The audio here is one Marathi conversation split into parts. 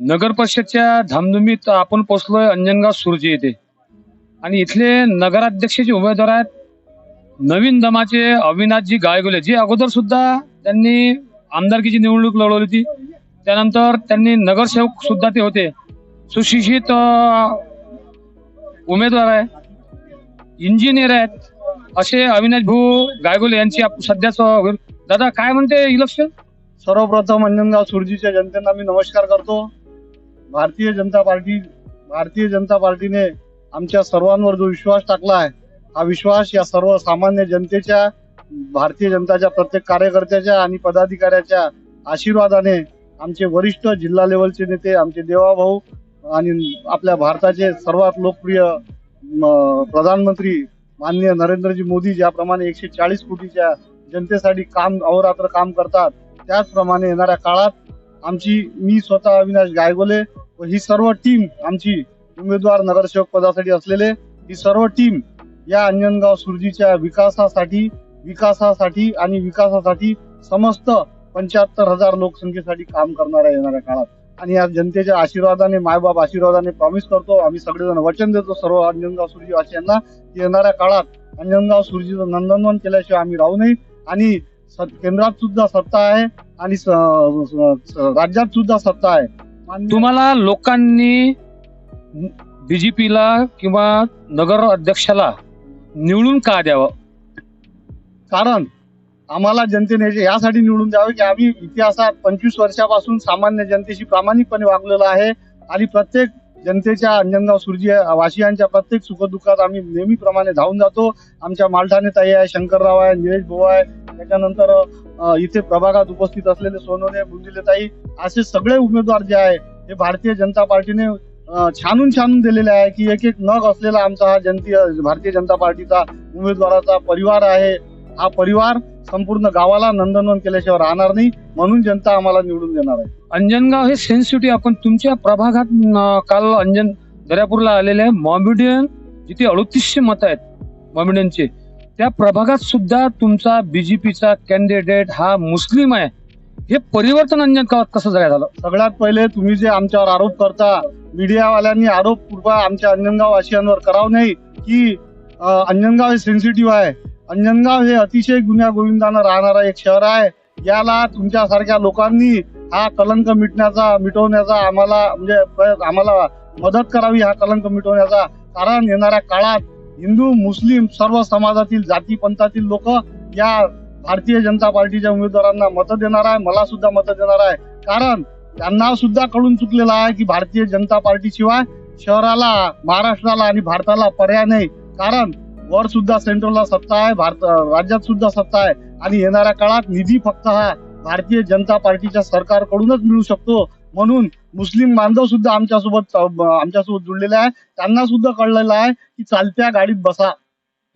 नगर परिषदच्या धामधुमीत आपण पोहोचलोय अंजनगाव सुरजी येथे. आणि इथले नगराध्यक्षाचे उमेदवार आहेत नवीन दमाचे अविनाशजी गायगुले जे अगोदर सुद्धा त्यांनी आमदारकीची निवडणूक लढवली होती त्यानंतर त्यांनी नगरसेवक सुद्धा ते होते. सुशिक्षित उमेदवार आहे इंजिनियर आहेत असे अविनाश भाऊ गायगुले यांची सध्याच दादा काय म्हणते इलेक्शन सर्वप्रथम अंजनगाव सुरजीच्या जनतेला मी नमस्कार करतो. भारतीय जनता पार्टी भारतीय जनता पार्टीने आमच्या सर्वांवर जो विश्वास टाकला आहे हा विश्वास या सर्व सामान्य जनतेच्या भारतीय जनताच्या प्रत्येक कार्यकर्त्याच्या आणि पदाधिकाऱ्याच्या आशीर्वादाने आमचे वरिष्ठ जिल्हा लेवलचे नेते आमचे देवाभाऊ आणि आपल्या भारताचे सर्वात लोकप्रिय प्रधानमंत्री माननीय नरेंद्रजी मोदी ज्याप्रमाणे एकशे चाळीस कोटीच्या जनतेसाठी काम अहोरात्र काम करतात त्याचप्रमाणे येणाऱ्या काळात आमची मी स्वतः अविनाश गायगोले व ही सर्व टीम आमची उमेदवार नगरसेवक पदासाठी असलेले ही सर्व टीम या अंजनगाव सुरजीच्या विकासासाठी विकासासाठी आणि विकासासाठी समस्त पंच्याहत्तर हजार लोकसंख्येसाठी काम करणार आहे येणाऱ्या काळात. आणि या जनतेच्या आशीर्वादाने मायबाप आशीर्वादाने प्रॉमिस करतो आम्ही सगळेजण वचन देतो सर्व अंजनगाव सुरजी वासियांना की येणाऱ्या काळात अंजनगाव सुरजीचं नंदनवन केल्याशिवाय आम्ही राहू नये. आणि केंद्रात सुद्धा सत्ता आहे आणि राज्यात सुद्धा सत्ता आहे. तुम्हाला लोकांनी बीजेपीला किंवा नगर अध्यक्षाला निवडून का द्यावं? कारण आम्हाला जनतेने यासाठी निवडून द्यावे की आम्ही इतिहासात पंचवीस वर्षापासून सामान्य जनतेशी प्रामाणिकपणे वागलेलो आहे आणि प्रत्येक जनतेच्या अंजनगाव सुरजी वासियांच्या प्रत्येक सुखदुःखात आम्ही नेहमीप्रमाणे धावून जातो. आमच्या मालठाणे ताई आहे शंकरराव आहे निलेश भाऊ आहे त्याच्यानंतर इथे प्रभागात उपस्थित असलेले सोनवणे बुंदिलेताई असे सगळे उमेदवार जे आहे हे भारतीय जनता पार्टीने छानून छानून दिलेले आहे की एक एक नग असलेला आमचा हा जनतीय भारतीय जनता पार्टीचा उमेदवाराचा परिवार आहे. हा परिवार संपूर्ण गावाला नंदनवन केल्याशिवाय राहणार नाही म्हणून जनता आम्हाला निवडून देणार आहे. अंजनगाव हे सेन्सिटिव्ह आपण तुमच्या प्रभागात काल अंजन दर्यापूरला आलेले आहे. मॉम्बिडियन जिथे अडतीसशे मत आहेत मॉम्बिडियनचे त्या प्रभागात सुद्धा तुमचा बीजेपीचा कॅन्डिडेट हा मुस्लिम आहे. हे परिवर्तन अंजनगावात कसं जाय झालं? सगळ्यात पहिले तुम्ही जे आमच्यावर आरोप करता मीडियावाल्यांनी आरोप कृपा आमच्या अंजनगाव वासियांवर करावं नाही की अंजनगाव हे सेन्सिटिव्ह आहे. अंजनगाव हे अतिशय गुन्ह्या गोविंदानं राहणारं एक शहर आहे. याला तुमच्यासारख्या लोकांनी हा कलंक मिटण्याचा मिटवण्याचा आम्हाला म्हणजे आम्हाला मदत करावी हा कलंक मिटवण्याचा कारण येणाऱ्या काळात हिंदू मुस्लिम सर्व समाजातील जाती पंथातील लोक या भारतीय जनता पार्टीच्या उमेदवारांना मतं देणार आहे मला सुद्धा मतं देणार आहे. कारण त्यांना सुद्धा कळून चुकलेलं आहे की भारतीय जनता पार्टी शिवाय शहराला महाराष्ट्राला आणि भारताला पर्याय नाही. कारण वर सुद्धा सेंट्रलला सत्ता आहे भारत राज्यात सुद्धा सत्ता आहे. आणि येणाऱ्या काळात निधी फक्त हा भारतीय जनता पार्टीच्या सरकारकडूनच मिळू शकतो. म्हणून मुस्लिम बांधव सुद्धा आमच्यासोबत आमच्यासोबत जुळलेले आहे. त्यांना सुद्धा कळलेलं आहे की चालत्या गाडीत बसा.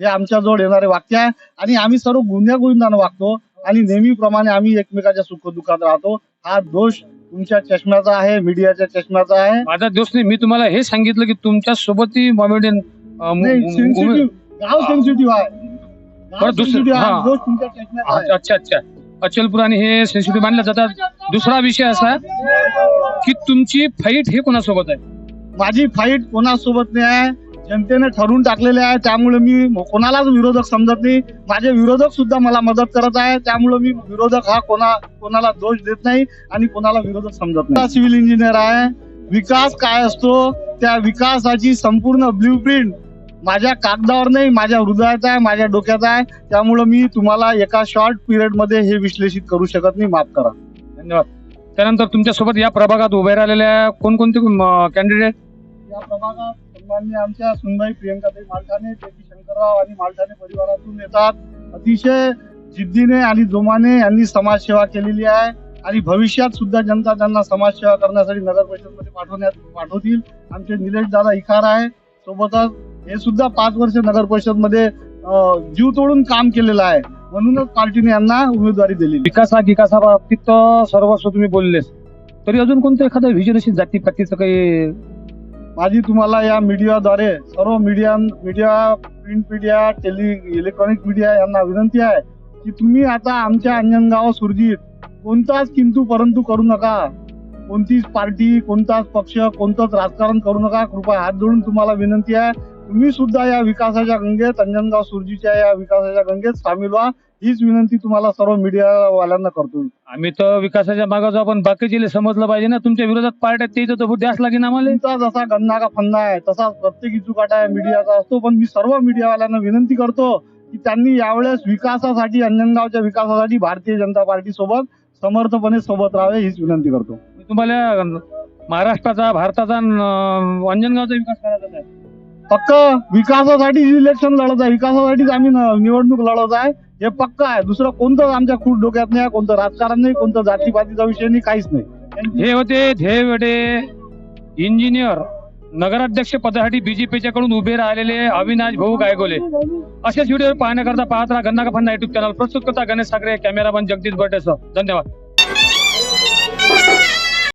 हे आमच्या जवळ येणारे वाक्य आहे. आणि आम्ही सर्व गुन्ह्या गोविंदानं वागतो आणि नेहमीप्रमाणे आम्ही एकमेकाच्या सुखदुःखात राहतो. हा दोष तुमच्या चष्म्याचा आहे मीडियाच्या चष्म्याचा आहे. माझा दोस्त नाही मी तुम्हाला हे सांगितलं की तुमच्या सेन्सिटिव्ह गाव सेन्सिटिव्ह हा. दोष आहे. अच्छा अच्छा अचलपूर आणि हे सेन्सिटिव्ह मानले जातात. दुसरा विषय असा की तुमची फाईट हे कोणासोबत आहे? माझी फाईट कोणासोबत नाही आहे. जनतेने ठरवून टाकलेले आहे. त्यामुळे मी कोणालाच विरोधक समजत नाही. माझे विरोधक सुद्धा मला मदत करत आहे. त्यामुळे मी विरोधक हा कोणा कोणाला दोष देत नाही आणि कोणाला विरोधक समजत नाही. सिव्हिल इंजिनियर आहे. विकास काय असतो? त्या विकासाची संपूर्ण ब्ल्यू प्रिंट माझ्या कागदावर नाही माझ्या हृदयात आहे माझ्या डोक्यात आहे. त्यामुळे मी तुम्हाला एका शॉर्ट पिरियडमध्ये हे विश्लेषित करू शकत नाही. माफ करा. धन्यवाद. त्यानंतर तुमच्यासोबत या प्रभागात उभे राहिलेल्या कोणकोणते कॅन्डिडेट या प्रभागात आमच्या सुनबाई प्रियंकाताई मालठाणे जे की शंकरराव आणि मालठाणे परिवारातून येतात. अतिशय जिद्दीने आणि जोमाने यांनी समाजसेवा केलेली आहे आणि भविष्यात सुद्धा जनता त्यांना समाजसेवा करण्यासाठी नगर परिषदमध्ये पाठवण्यात पाठवतील. आमचे निलेश दादा इखार आहे. सोबतच हे सुद्धा पाच वर्ष नगर परिषदमध्ये जीव तोडून काम केलेलं आहे. म्हणूनच पार्टीने यांना उमेदवारी दिली विकासा विकासा बाबतीत सर्वस्व तुम्ही बोललेस तरी अजून कोणतं एखादं व्हिजन अशी जाती पातीचं काही? माझी तुम्हाला या मीडियाद्वारे सर्व media media print media tele electronic media यांना विनंती आहे की तुम्ही आता आमच्या अंजनगाव सुरजीत कोणताच किंतू परंतु करू नका. कोणतीच पार्टी कोणताच पक्ष कोणतंच राजकारण करू नका. कृपया हात जोडून तुम्हाला विनंती आहे. तुम्ही सुद्धा या विकासाच्या गंगेत अंजनगाव सुरजीच्या या विकासाच्या गंगेत सामील व्हा. हीच विनंती तुम्हाला सर्व मीडियावाल्यांना करतो आम्ही तर विकासाच्या मागाच आपण बाकीचे समजलं पाहिजे ना. तुमच्या विरोधात पार्ट्या ते तर भूत द्यास लागेल आम्हाला. तुमचा जसा गन्ना का फन्ना आहे तसा प्रत्येक इचुकाटा मीडियाचा असतो. पण मी सर्व मीडियावाल्यांना विनंती करतो की त्यांनी यावेळेस विकासासाठी अंजनगावच्या विकासासाठी भारतीय जनता पार्टी सोबत समर्थपणे सोबत राहावे हीच विनंती करतो. तुम्हाला महाराष्ट्राचा भारताचा अंजनगावचा विकास करायचा आहे. पक्क विकासासाठी इलेक्शन लढत आहे. विकासासाठीच आम्ही निवडणूक लढत आहे. हे पक्क आहे. दुसरं कोणतं आमच्या खूप डोक्यात नाही कोणतं राजकारण नाही कोणतं जातीपातीचा विषय नाही काहीच नाही. हे होते ध्येयवडे इंजिनियर नगराध्यक्ष पदासाठी बीजेपीच्या कडून उभे राहिलेले अविनाश भाऊ गायगोले. असेच व्हिडिओ पाहण्याकरता पाहत राहा. गन्ना का फन्ना युट्यूब चॅनल प्रस्तुत करता गणेश सागरे कॅमेरामन जगदीश बर्डेसह धन्यवाद.